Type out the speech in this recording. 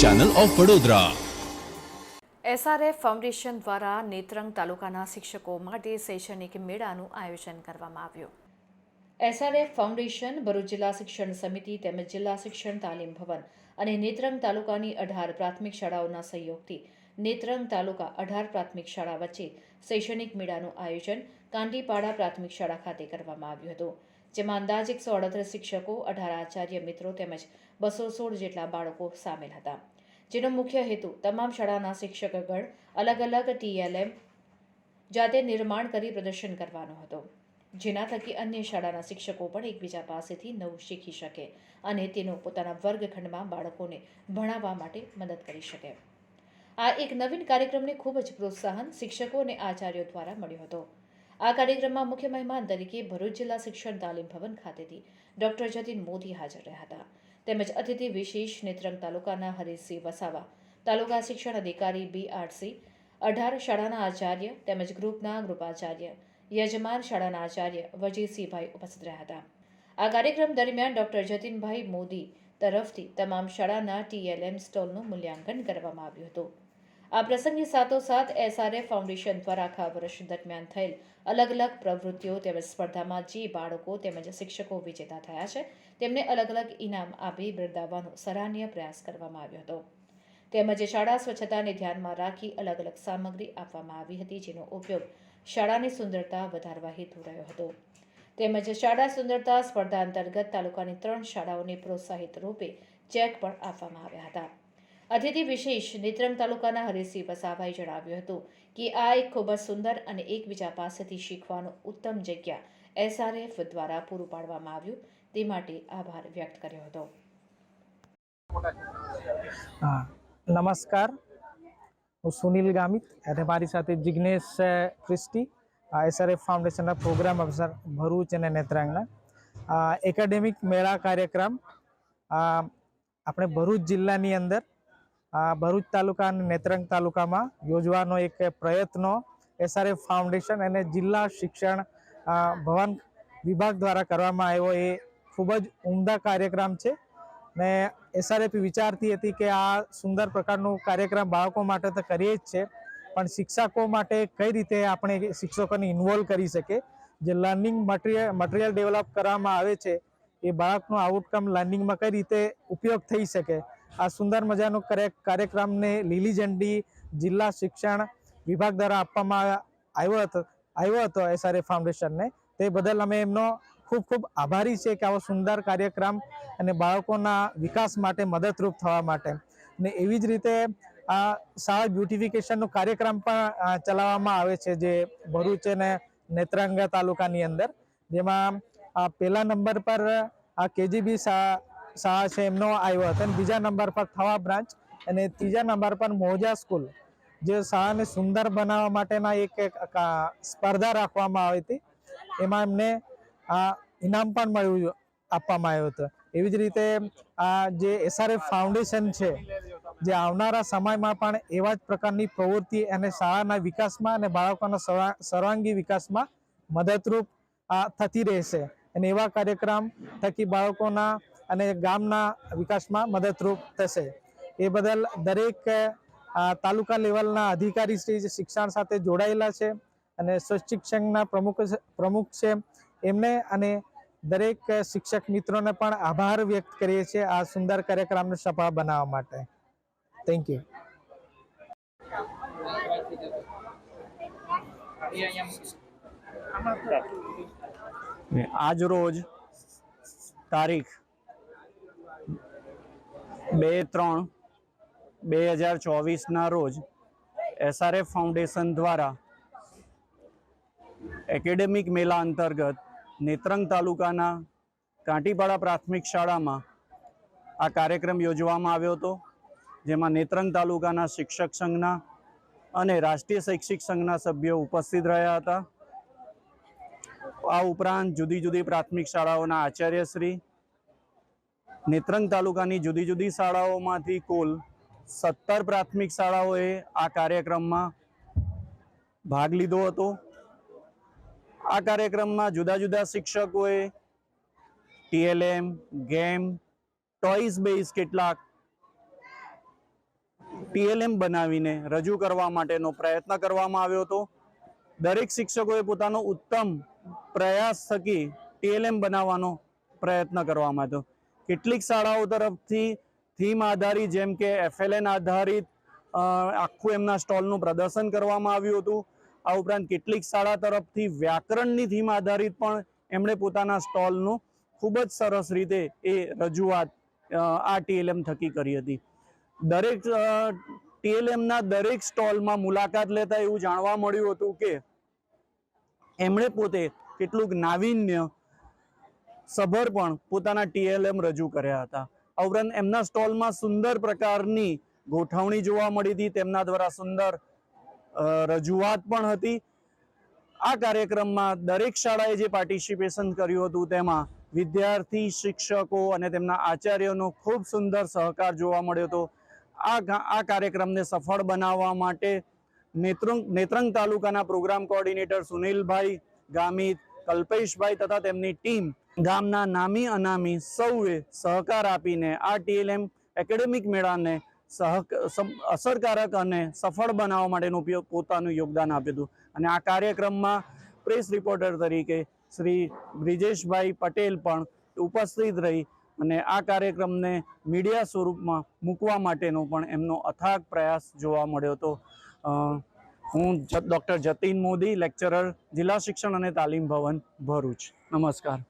Channel of Vadodara SRF foundation દ્વારા નેત્રંગ તાલુકાના શિક્ષકો માટે શૈક્ષણિક મેળાનું આયોજન કરવામાં આવ્યું. એસઆરએફ ફાઉન્ડેશન ભરૂચ જિલ્લા શિક્ષણ સમિતિ તેમજ જિલ્લા શિક્ષણ તાલીમ ભવન અને નેત્રંગ તાલુકાની અઢાર પ્રાથમિક શાળાઓના સહયોગથી નેત્રંગ તાલુકા અઢાર પ્રાથમિક શાળા વચ્ચે શૈક્ષણિક મેળાનું આયોજન કાંડીપાડા પ્રાથમિક શાળા ખાતે કરવામાં આવ્યું હતું જેમાં અંદાજ એકસો અડત્રીસ શિક્ષકો અઢાર આચાર્ય મિત્રો તેમજ બસો સોળ જેટલા બાળકો સામેલ હતા. જેનો મુખ્ય હેતુ તમામ શાળાના શિક્ષકગણ અલગ અલગ ટીએલએમ જાતે નિર્માણ કરી પ્રદર્શન કરવાનો હતો. જેના થકી અન્ય શાળાના શિક્ષકો પણ એકબીજા પાસેથી નવું શીખી શકે અને તેનો પોતાના વર્ગખંડમાં બાળકોને ભણાવવા માટે મદદ કરી શકે. આ એક નવીન કાર્યક્રમને ખૂબ જ પ્રોત્સાહન શિક્ષકો અને આચાર્યો દ્વારા મળ્યો હતો. આ કાર્યક્રમમાં મુખ્ય મહેમાન તરીકે ભરૂચ જિલ્લા શિક્ષણ તાલીમ ભવન ખાતેથી ડોક્ટર જતીન મોદી હાજર રહ્યા હતા. તેમજ અતિથિ વિશેષ નેત્રંગ તાલુકાના હરિસિંહ વસાવા. તાલુકા શિક્ષણ અધિકારી બી આરસી અઢાર શાળાના આચાર્ય તેમજ ગ્રુપના ગ્રુપાચાર્ય યજમાન શાળાના આચાર્ય વજીસિંહભાઈ ઉપસ્થિત રહ્યા હતા. આ કાર્યક્રમ દરમિયાન ડોક્ટર જતીનભાઈ મોદી તરફથી તમામ શાળાના ટીએલએમ સ્ટોલનું મૂલ્યાંકન કરવામાં આવ્યું હતું. આ પ્રસંગે સાથોસાથ એસઆરએફ ફાઉન્ડેશન દ્વારા આખા વર્ષ દરમિયાન થયેલ અલગ અલગ પ્રવૃત્તિઓ તેમજ સ્પર્ધામાં જે બાળકો તેમજ શિક્ષકો વિજેતા થયા છે, તેમને અલગ અલગ ઇનામ આપી બિરદાવવાનો સરાહનીય પ્રયાસ કરવામાં આવ્યો હતો. તેમજ શાળા સ્વચ્છતાને ધ્યાનમાં રાખી અલગ અલગ સામગ્રી આપવામાં આવી હતી, જેનો ઉપયોગ શાળાની સુંદરતા વધારવા હેતુ રહ્યો હતો. તેમજ શાળા સુંદરતા સ્પર્ધા અંતર્ગત તાલુકાની ત્રણ શાળાઓને પ્રોત્સાહિત રૂપે ચેક પણ આપવામાં આવ્યા હતા. અતિથિ વિશેષ નેત્રંગ તાલુકાના હરીશસિંહ વસાભાઈ જણાવ્યું હતું કે આ એક ખૂબ જ સુંદર અને એકબીજા પાસેથી શીખવાનું ઉત્તમ જગ્યા એસઆરએફ દ્વારા પૂરું પાડવામાં આવ્યું. તે માટે આભાર વ્યક્ત કર્યો હતો. નમસ્કાર. હું સુનિલ ગામિત અને મારી સાથે જિગ્નેશ ક્રિસ્ટી એસઆરએફ ફાઉન્ડેશનના પ્રોગ્રામ અફસર ભરૂચ અને નેત્રાંગના. એકેડેમિક મેળા કાર્યક્રમ આપણે ભરૂચ જિલ્લાની અંદર અ, ભરૂચ તાલુકા અને નેત્રંગ તાલુકામાં યોજવાનો એક પ્રયત્નો એસઆરએફ ફાઉન્ડેશન અને જિલ્લા શિક્ષણ ભવન વિભાગ દ્વારા કરવામાં આવ્યો. એ ખૂબ જ ઉમદા કાર્યક્રમ છે. ને એસઆરએફ વિચારતી હતી કે આ સુંદર પ્રકારનું કાર્યક્રમ બાળકો માટે તો કરીએ જ છે પણ શિક્ષકો માટે કઈ રીતે આપણે શિક્ષકોને ઇન્વોલ્વ કરી શકે જે લર્નિંગ મટીરિયલ મટીરિયલ ડેવલપ કરવામાં આવે છે એ બાળકનું આઉટકમ લર્નિંગમાં કઈ રીતે ઉપયોગ થઈ શકે? આ સુંદર મજાનો કાર્ય- કાર્યક્રમને લીલી ઝંડી જિલ્લા શિક્ષણ વિભાગ દ્વારા આપવામાં આવ્યો હતો આવ્યો હતો એસઆરએ ફાઉન્ડેશનને તે બદલ અમે એમનો ખૂબ ખૂબ આભારી છે કે આવો સુંદર કાર્યક્રમ અને બાળકોના વિકાસ માટે મદદરૂપ થવા માટે. ને એવી જ રીતે આ શાળા બ્યુટિફિકેશનનો કાર્યક્રમ પણ ચલાવવામાં આવે છે જે ભરૂચ અને નેત્રાંગા તાલુકાની અંદર. જેમાં પહેલા નંબર પર આ કેજીબી શાળા છે, એમનો આવ્યો હતો. અને બીજા નંબર પર થવા બ્રાન્ચ અને ત્રીજા નંબર પર મોજા સ્કૂલ જે શાળાને સુંદર બનાવવા માટેના એક સ્પર્ધા રાખવામાં આવી હતી. એમાં એમને આ ઇનામ પણ મળ્યું આપવામાં આવ્યું હતું. એવી જ રીતે આ જે એસઆરએફ ફાઉન્ડેશન છે, જે આવનારા સમયમાં પણ એવા જ પ્રકારની પ્રવૃત્તિ અને શાળાના વિકાસમાં અને બાળકોના સર્વા- સર્વાંગી વિકાસમાં મદદરૂપ થતી રહેશે. અને એવા કાર્યક્રમ થકી બાળકોના અને ગામના વિકાસમાં મદદરૂપ થશે. એ બદલ દરેક તાલુકા લેવલના અધિકારી શ્રી જે શિક્ષણ સાથે જોડાયેલા છે અને શિક્ષણના પ્રમુખ પ્રમુખ છે એમને અને દરેક શિક્ષક મિત્રોને પણ આભાર વ્યક્ત કરીએ છીએ આ સુંદર કાર્યક્રમને સફળ બનાવવા માટે. થેન્ક યુ આજ રોજ તારીખ બે ત્રણ બે હજાર ચોવીસના રોજ એસઆરએફ ફાઉન્ડેશન દ્વારા એકેડેમિક મેળા અંતર્ગત નેત્રંગ તાલુકાના કાંટીપાડા પ્રાથમિક શાળામાં આ કાર્યક્રમ યોજવામાં આવ્યો હતો, જેમાં નેત્રંગ તાલુકાના શિક્ષક સંઘના અને રાષ્ટ્રીય શૈક્ષિક સંઘના સભ્યો ઉપસ્થિત રહ્યા હતા. આ ઉપરાંત જુદી જુદી પ્રાથમિક શાળાઓના આચાર્યશ્રી નેત્રંગ તાલુકાની જુદી જુદી શાળાઓમાંથી કુલ સત્તર પ્રાથમિક શાળાઓએ આ કાર્યક્રમમાં ભાગ લીધો હતો. આ કાર્યક્રમમાં જુદા જુદા શિક્ષકોએ ટીએલએમ, ગેમ ટોઈસ બેઝ કેટલાક ટીએલએમ બનાવીને રજૂ કરવા માટેનો પ્રયત્ન કરવામાં આવ્યો હતો. દરેક શિક્ષકોએ પોતાનો ઉત્તમ પ્રયાસ થકી ટીએલએમ બનાવવાનો પ્રયત્ન કરવામાં આવ્યો કેટલીક શાળાઓ તરફથી થીમ આધારિત, જેમ કે એફએલએન આધારિત આખું એમના સ્ટોલનું પ્રદર્શન કરવામાં આવ્યું હતું. આ ઉપરાંત કેટલીક શાળા તરફથી વ્યાકરણની થીમ આધારિત પણ એમણે પોતાના સ્ટોલનું ખૂબ જ સરસ રીતે એ રજૂઆત આ ટીએલએમ થકી કરી હતી. દરેક ટીએલએમના દરેક સ્ટોલમાં મુલાકાત લેતા એવું જાણવા મળ્યું હતું કે એમણે પોતે કેટલુંક નાવીન્ય સભર પણ પોતાના ટીએલએમ રજૂ કર્યા હતા. ઉપરાંત એમના સ્ટોલમાં સુંદર પ્રકારની ગોઠવણી જોવા મળી હતી. તેમના દ્વારા સુંદર રજૂઆત પણ હતી. આ કાર્યક્રમમાં દરેક શાળાએ જે પાર્ટિસિપેશન કર્યું હતું, તેમાં વિદ્યાર્થી, શિક્ષકો અને તેમના આચાર્યોનો ખૂબ સુંદર સહકાર જોવા મળ્યો હતો. આ આ કાર્યક્રમને સફળ બનાવવા માટે નેત્રંગ નેત્રંગ તાલુકાના પ્રોગ્રામ કોઓર્ડિનેટર સુનિલભાઈ ગામિત, કલ્પેશભાઈ તથા તેમની ટીમ ગામના નામી અનામી સૌએ સહકાર આપીને આ ટીએલએમ એકેડેમિક મેળાને અસરકારક અને સફળ બનાવવા માટેનું ઉપયોગ પોતાનું યોગદાન આપ્યું હતું. અને આ કાર્યક્રમમાં પ્રેસ રિપોર્ટર તરીકે શ્રી બ્રિજેશભાઈ પટેલ પણ ઉપસ્થિત રહી અને આ કાર્યક્રમને મીડિયા સ્વરૂપમાં મૂકવા માટેનો પણ એમનો અથાગ પ્રયાસ જોવા મળ્યો હતો. હું ડૉક્ટર જતીન મોદી, લેક્ચરર, જિલ્લા શિક્ષણ અને તાલીમ ભવન ભરૂચ. નમસ્કાર.